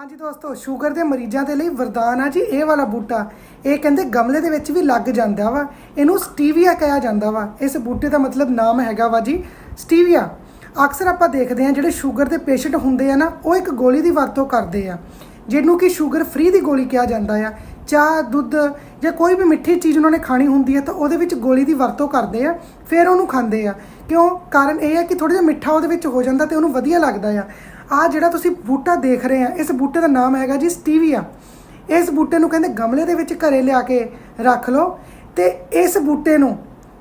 ਹਾਂਜੀ ਦੋਸਤੋ, ਸ਼ੂਗਰ ਦੇ ਮਰੀਜ਼ਾਂ ਦੇ ਲਈ ਵਰਦਾਨ ਆ ਜੀ, ਇਹ ਵਾਲਾ ਬੂਟਾ। ਇਹ ਕਹਿੰਦੇ ਗਮਲੇ ਦੇ ਵਿੱਚ ਵੀ ਲੱਗ ਜਾਂਦਾ ਵਾ। ਇਹਨੂੰ ਸਟੀਵੀਆ ਕਿਹਾ ਜਾਂਦਾ ਵਾ। ਇਸ ਬੂਟੇ ਦਾ ਮਤਲਬ ਨਾਮ ਹੈਗਾ ਵਾ ਜੀ, ਸਟੀਵੀਆ। ਅਕਸਰ ਆਪਾਂ ਦੇਖਦੇ ਆ ਜਿਹੜੇ ਸ਼ੂਗਰ ਦੇ ਪੇਸ਼ੈਂਟ ਹੁੰਦੇ ਆ ਨਾ, ਉਹ ਇੱਕ ਗੋਲੀ ਦੀ ਵਰਤੋਂ ਕਰਦੇ ਆ। ਜਿਹਨੂੰ ਕਿ ਸ਼ੂਗਰ ਫ੍ਰੀ ਦੀ ਗੋਲੀ ਕਿਹਾ ਜਾਂਦਾ ਆ। ਚਾਹ, ਦੁੱਧ ਜਾਂ ਕੋਈ ਵੀ ਮਿੱਠੀ ਚੀਜ਼ ਉਹਨਾਂ ਨੇ ਖਾਣੀ ਹੁੰਦੀ ਹੈ ਤਾਂ ਉਹਦੇ ਵਿੱਚ ਗੋਲੀ ਦੀ ਵਰਤੋਂ ਕਰਦੇ ਆ, ਫਿਰ ਉਹਨੂੰ ਖਾਂਦੇ ਆ। ਕਿਉਂ? ਕਾਰਨ ਇਹ ਹੈ ਕਿ ਥੋੜਾ ਜਿਹਾ ਮਿੱਠਾ ਉਹਦੇ ਵਿੱਚ ਹੋ ਜਾਂਦਾ ਤੇ ਉਹਨੂੰ ਵਧੀਆ ਲੱਗਦਾ ਆ। ਆ ਜਿਹੜਾ ਤੁਸੀਂ ਬੂਟਾ ਦੇਖ ਰਹੇ ਆ, ਇਸ ਬੂਟੇ ਦਾ ਨਾਮ ਹੈਗਾ ਜੀ ਸਟੀਵੀਆ। ਇਸ ਬੂਟੇ ਨੂੰ ਕਹਿੰਦੇ ਗਮਲੇ ਦੇ ਵਿੱਚ ਘਰੇ ਲਿਆ ਕੇ ਰੱਖ ਲਓ ਤੇ ਇਸ ਬੂਟੇ ਨੂੰ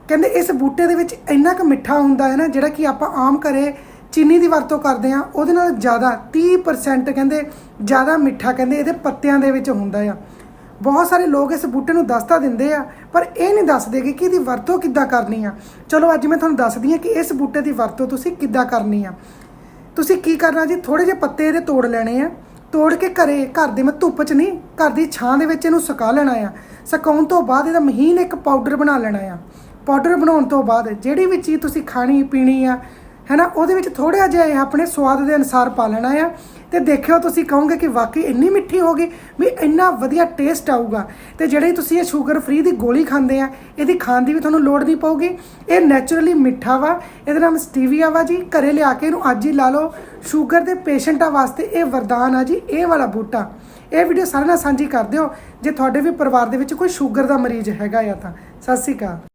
ਕਹਿੰਦੇ ਇਸ ਬੂਟੇ ਦੇ ਵਿੱਚ ਇੰਨਾ ਕੁ ਮਿੱਠਾ ਹੁੰਦਾ ਹੈ ਨਾ, ਜਿਹੜਾ ਕਿ ਆਪਾਂ ਆਮ ਘਰੇ ਚੀਨੀ ਦੀ ਵਰਤੋਂ ਕਰਦੇ ਆ, ਉਹਦੇ ਨਾਲ ਜ਼ਿਆਦਾ 30% ਕਹਿੰਦੇ ਜ਼ਿਆਦਾ ਮਿੱਠਾ ਕਹਿੰਦੇ ਇਹਦੇ ਪੱਤਿਆਂ ਦੇ ਵਿੱਚ ਹੁੰਦਾ ਆ। ਬਹੁਤ ਸਾਰੇ ਲੋਕ ਇਸ ਬੂਟੇ ਨੂੰ ਦੱਸਤਾ ਦਿੰਦੇ ਆ, ਪਰ ਇਹ ਨਹੀਂ ਦੱਸਦੇ ਕਿ ਇਹਦੀ ਵਰਤੋਂ ਕਿੱਦਾਂ ਕਰਨੀ ਆ। ਚਲੋ ਅੱਜ ਮੈਂ ਤੁਹਾਨੂੰ ਦੱਸਦੀ ਹਾਂ ਕਿ ਇਸ ਬੂਟੇ ਦੀ ਵਰਤੋਂ ਤੁਸੀਂ ਕਿੱਦਾਂ ਕਰਨੀ ਆ। ਤੁਸੀਂ ਕੀ ਕਰਨਾ ਜੀ? ਥੋੜੇ ਜਿਹੇ ਪੱਤੇ ਇਹਦੇ ਤੋੜ ਲੈਣੇ ਆ। ਤੋੜ ਕੇ ਘਰੇ, ਘਰ ਦੇ ਮੈਂ ਧੁੱਪ 'ਚ ਨਹੀਂ, ਘਰ ਦੀ ਛਾਂ ਦੇ ਵਿੱਚ ਇਹਨੂੰ ਸੁਕਾ ਲੈਣਾ ਆ। ਸੁਕਾਉਣ ਤੋਂ ਬਾਅਦ ਇਹਦਾ ਮਹੀਨ ਇੱਕ ਪਾਊਡਰ ਬਣਾ ਲੈਣਾ ਆ। ਪਾਊਡਰ ਬਣਾਉਣ ਤੋਂ ਬਾਅਦ ਜਿਹੜੀ ਵੀ ਚੀਜ਼ ਤੁਸੀਂ ਖਾਣੀ, ਪੀਣੀ ਆ ਹੈਨਾ? ਉਹਦੇ ਵਿੱਚ ਥੋੜਾ ਜਿਹਾ ਇਹ ਆਪਣੇ ਸਵਾਦ ਦੇ ਅਨੁਸਾਰ ਪਾ ਲੈਣਾ ਆ। ਤੇ ਦੇਖਿਓ ਤੁਸੀਂ ਕਹੋਗੇ ਕਿ ਵਾਕਈ ਇੰਨੀ ਮਿੱਠੀ ਹੋਗੀ ਵੀ ਇੰਨਾ ਵਧੀਆ ਟੇਸਟ ਆਊਗਾ। ਤੇ ਜਿਹੜੇ ਤੁਸੀਂ ਇਹ ਸ਼ੂਗਰ ਫ੍ਰੀ ਦੀ ਗੋਲੀ ਖਾਂਦੇ ਆ, ਇਹਦੀ ਖਾਣ ਦੀ ਵੀ ਤੁਹਾਨੂੰ ਲੋੜ ਨਹੀਂ ਪਊਗੀ। ਇਹ ਨੇਚਰਲੀ ਮਿੱਠਾ ਵਾ, ਇਹਦਾ ਨਾਮ ਸਟੀਵੀਆ ਵਾ ਜੀ। ਘਰੇ ਲਿਆ ਕੇ ਇਹਨੂੰ ਅੱਜ ਹੀ ਲਾ ਲਓ। ਸ਼ੂਗਰ ਦੇ ਪੇਸ਼ੈਂਟਾਂ ਵਾਸਤੇ ਇਹ ਵਰਦਾਨ ਆ ਜੀ, ਇਹ ਵਾਲਾ ਬੂਟਾ। ਇਹ ਵੀਡੀਓ ਸਾਰਿਆਂ ਨਾਲ ਸਾਂਝੀ ਕਰ ਦਿਓ। ਜੇ ਤੁਹਾਡੇ ਵੀ ਪਰਿਵਾਰ ਦੇ ਵਿੱਚ ਕੋਈ ਸ਼ੂਗਰ ਦਾ ਮਰੀਜ਼ ਹੈਗਾ ਆ ਤਾਂ। ਸਤਿ ਸ਼੍ਰੀ ਅਕਾਲ।